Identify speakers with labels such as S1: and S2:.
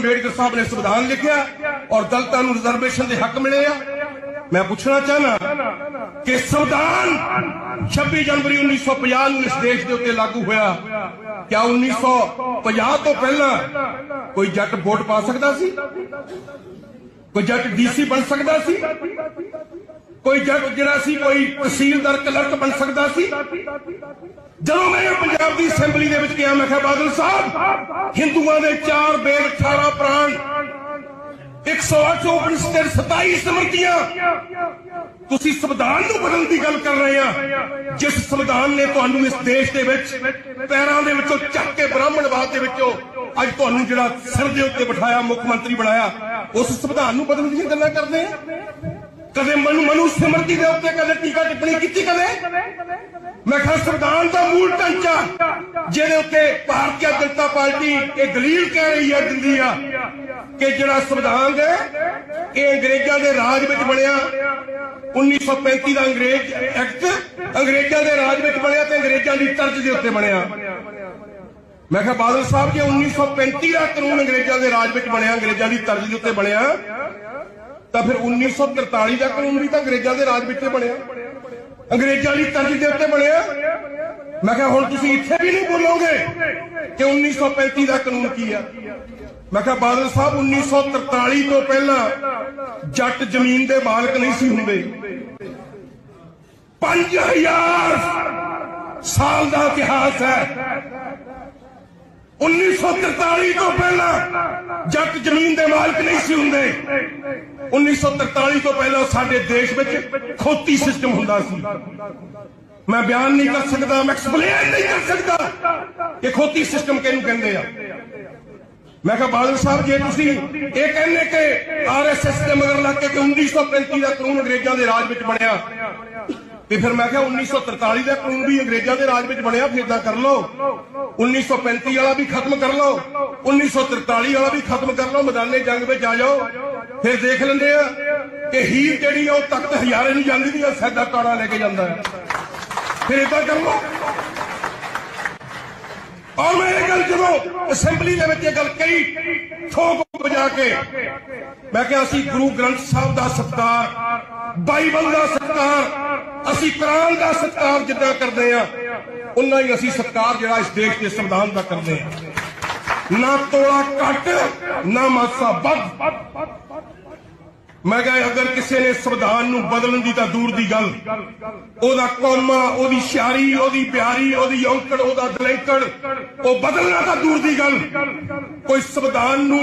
S1: ਅੰਬੇਡਕਰ ਸਾਹਿਬ ਨੇ ਸੰਵਿਧਾਨ ਲਿਖਿਆ ਔਰ ਦਲਤਾਂ ਨੂੰ ਰਿਜ਼ਰਵੇਸ਼ਨ ਦੇ ਹੱਕ ਮਿਲੇ ਆ। ਮੈਂ ਪੁੱਛਣਾ ਚਾਹਨਾ ਕਿ ਸੰਵਿਧਾਨ 26 ਜਨਵਰੀ 1950 ਨੂੰ ਇਸ ਦੇਸ਼ ਦੇ ਉੱਤੇ ਲਾਗੂ ਹੋਇਆ। ਕਿਆ 1950 ਤੋਂ ਪਹਿਲਾਂ ਕੋਈ ਜੱਟ ਵੋਟ ਪਾ ਸਕਦਾ ਸੀ? ਕੋਈ ਜੱਟ ਡੀਸੀ ਬਣ ਸਕਦਾ ਸੀ? ਕੋਈ ਜੱਟ ਜਿਹੜਾ ਸੀ, ਕੋਈ ਤਹਿਸੀਲਦਾਰ, ਕਲਰਕ ਬਣ ਸਕਦਾ ਸੀ? ਜਦੋਂ ਮੈਂ ਪੰਜਾਬ ਦੀ ਅਸੈਂਬਲੀ ਦੇ ਵਿੱਚ ਗਿਆ, ਮੈਂ ਕਿਹਾ, ਬਾਦਲ ਸਾਹਿਬ, ਹਿੰਦੂਆਂ ਦੇ ਚਾਰ ਬੇਦ 18 ਪ੍ਰਾਣ 108 ਉਪਨਿਸ਼ਦ 27 ਸਮਰਤੀਆਂ। ਤੁਸੀਂ ਸੰਵਿਧਾਨ ਨੂੰ ਬਦਲਣ ਦੀ ਗੱਲ ਕਰ ਰਹੇ ਆ। ਜਿਸ ਸੰਵਿਧਾਨ ਨੇ ਤੁਹਾਨੂੰ ਇਸ ਦੇਸ਼ ਦੇ ਵਿੱਚ ਪੈਰਾਂ ਦੇ ਵਿੱਚੋਂ ਚੱਕ ਕੇ ਬ੍ਰਾਹਮਣਵਾਦ ਦੇ ਵਿੱਚੋਂ ਅੱਜ ਤੁਹਾਨੂੰ ਜਿਹੜਾ ਸਿਰ ਦੇ ਉੱਤੇ ਬਿਠਾਇਆ, ਮੁੱਖ ਮੰਤਰੀ ਬਣਾਇਆ, ਉਸ ਸੰਵਿਧਾਨ ਨੂੰ ਬਦਲਣ ਦੀਆਂ ਗੱਲਾਂ ਕਰਦੇ ਆ? ਕਦੇ ਮਨੂ ਮਨੂ ਸਿਮਰਤੀ ਦੇ ਉੱਤੇ ਕਦੇ ਟੀਕਾ ਟਿੱਪਣੀ ਕੀਤੀ ਕਦੇ? ਮੈਂ ਕਿਹਾ ਸੰਵਿਧਾਨ ਦਾ ਮੂਲ ਢਾਂਚਾ ਜਿਹਦੇ ਉੱਤੇ ਭਾਰਤੀ ਜਨਤਾ ਪਾਰਟੀ ਇਹ ਦਲੀਲ ਕਹਿ ਰਹੀ ਹੈ, ਦਿੰਦੀ ਆ ਕਿ ਜਿਹੜਾ ਸੰਵਿਧਾਨ ਹੈ, ਇਹ ਅੰਗਰੇਜ਼ਾਂ ਦੇ ਰਾਜ ਵਿੱਚ ਬਣਿਆ। 1935 ਦਾ ਅੰਗਰੇਜ਼ ਐਕਟ ਅੰਗਰੇਜ਼ਾਂ ਦੇ ਰਾਜ ਵਿੱਚ ਬਣਿਆ ਤੇ ਅੰਗਰੇਜ਼ਾਂ ਦੀ ਤਰਜ਼ ਦੇ ਉੱਤੇ ਬਣਿਆ। ਮੈਂ ਕਿਹਾ ਬਾਦਲ ਸਾਹਿਬ, ਜੇ 1935 ਦਾ ਕਾਨੂੰਨ ਅੰਗਰੇਜ਼ਾਂ ਦੇ ਰਾਜ ਵਿੱਚ ਬਣਿਆ, ਅੰਗਰੇਜ਼ਾਂ ਦੀ ਤਰਜ਼ ਦੇ ਉੱਤੇ ਬਣਿਆ ਤਾਂ ਫਿਰ 1943 ਦਾ ਕਾਨੂੰਨ ਵੀ ਤਾਂ ਅੰਗਰੇਜ਼ਾਂ ਦੇ ਰਾਜ ਵਿੱਚ ਹੀ ਬਣਿਆ। ਅੰਗਰੇਜ਼ਾਂ ਦੀ ਤਰਜ਼ ਦੇ ਉੱਤੇ ਬਣਿਆ। ਮੈਂ ਕਿਹਾ, ਹੁਣ ਤੁਸੀਂ ਇੱਥੇ ਵੀ ਨਹੀਂ ਬੋਲੋਗੇ ਕਿ 1935 ਦਾ ਕਾਨੂੰਨ ਕੀ ਆ? ਮੈਂ ਕਿਹਾ, ਬਾਦਲ ਸਾਹਿਬ 1943 ਤੋਂ ਪਹਿਲਾਂ ਜੱਟ ਜ਼ਮੀਨ ਦੇ ਮਾਲਕ ਨਹੀਂ ਸੀ ਹੁੰਦੇ। 5000 ਸਾਲ ਦਾ ਇਤਿਹਾਸ ਹੈ। 1943 ਤੋਂ ਪਹਿਲਾਂ ਜੱਟ ਜ਼ਮੀਨ ਦੇ ਮਾਲਕ ਨਹੀਂ ਸੀ ਹੁੰਦੇ 1943 ਤੋਂ ਪਹਿਲਾਂ ਸਾਡੇ ਦੇਸ਼ ਵਿੱਚ ਖੋਤੀ ਸਿਸਟਮ ਹੁੰਦਾ ਸੀ। ਮੈਂ ਬਿਆਨ ਨਹੀਂ ਕਰ ਸਕਦਾ, ਮੈਂ ਐਕਸਪਲੇਨ ਨਹੀਂ ਕਰ ਸਕਦਾ ਕਿ ਖੋਤੀ ਸਿਸਟਮ ਕਿਹਨੂੰ ਕਹਿੰਦੇ ਆ। ਮੈਂ ਕਿਹਾ, ਬਾਦਲ ਸਾਹਿਬ, ਜੇ ਤੁਸੀਂ ਇਹ ਕਹਿੰਦੇ ਕਿ ਆਰਐਸਐਸ ਦੇ ਮਗਰ ਲੱਗ ਕੇ ਕਿ 1935 ਦਾ ਕਾਨੂੰਨ ਅੰਗਰੇਜ਼ਾਂ ਦੇ ਰਾਜ ਵਿੱਚ ਬਣਿਆ, ਤੇ ਫਿਰ ਮੈਂ ਕਿਹਾ 1943 ਦਾ ਕਾਨੂੰਨ ਵੀ ਅੰਗਰੇਜ਼ਾਂ ਦੇ ਰਾਜ ਵਿੱਚ ਬਣਿਆ, ਫਿਰ ਤਾਂ ਕਰ ਲਓ। 1935 ਵਾਲਾ ਵੀ ਖਤਮ ਕਰ ਲਓ। 1943 ਵਾਲਾ ਵੀ ਖਤਮ ਕਰ ਲਓ। ਮੈਦਾਨੇ ਜੰਗ ਵਿੱਚ ਆ ਜਾਓ। ਫਿਰ ਦੇਖ ਲੈਂਦੇ ਆ ਕਿ ਹੀਰ ਜਿਹੜੀ ਆ, ਉਹ ਤਖਤ ਹਜ਼ਾਰੇ ਨੂੰ ਜਾਂਦੀ ਦੀ ਆ ਸੈਦਾ ਕਾੜਾ ਲੈ ਕੇ ਜਾਂਦਾ ਹੈ ਫਿਰ ਇਦਾਂ ਕਰ ਲਓ। ਔਰ ਮੈਂ ਇਹ ਗੱਲ ਜਦੋਂ ਅਸੈਂਬਲੀ ਦੇ ਵਿੱਚ ਇਹ ਗੱਲ ਕਹੀ ਠੋਕ ਵਜਾ ਕੇ, ਮੈਂ ਕਿਹਾ ਅਸੀਂ ਗੁਰੂ ਗ੍ਰੰਥ ਸਾਹਿਬ ਦਾ ਸਤਿਕਾਰ, ਬਾਈਬਲ ਦਾ ਸਤਿਕਾਰ, ਅਸੀਂ ਕੁਰਾਨ ਦਾ ਸਤਿਕਾਰ ਜਿੱਦਾਂ ਕਰਦੇ ਆ ਉਨਾ ਹੀ ਅਸੀਂ ਸਤਿਕਾਰ ਜਿਹੜਾ ਇਸ ਦੇਸ਼ ਦੇ ਸੰਵਿਧਾਨ ਦਾ ਕਰਦੇ ਆ। ਨਾ ਤੋੜਾ ਘੱਟ ਨਾ ਮਾਸਾ ਵੱਧ। ਮੈਂ ਕਿਹਾ, ਅਗਰ ਕਿਸੇ ਨੇ ਸੰਵਿਧਾਨ ਨੂੰ ਬਦਲਣ ਦੀ ਤਾਂ ਦੂਰ ਦੀ ਗੱਲ। ਉਹਦਾ ਕੌਮਾ ਉਹਦੀ ਸ਼ਾਰੀ ਉਹਦੀ ਪਿਆਰੀ, ਉਹਦੀ ਔਂਕੜ, ਉਹਦਾ ਦਲੈਂਕੜ, ਉਹ ਬਦਲਣਾ ਤਾਂ ਦੂਰ ਦੀ ਗੱਲ। ਕੋਈ ਸੰਵਿਧਾਨ ਨੂੰ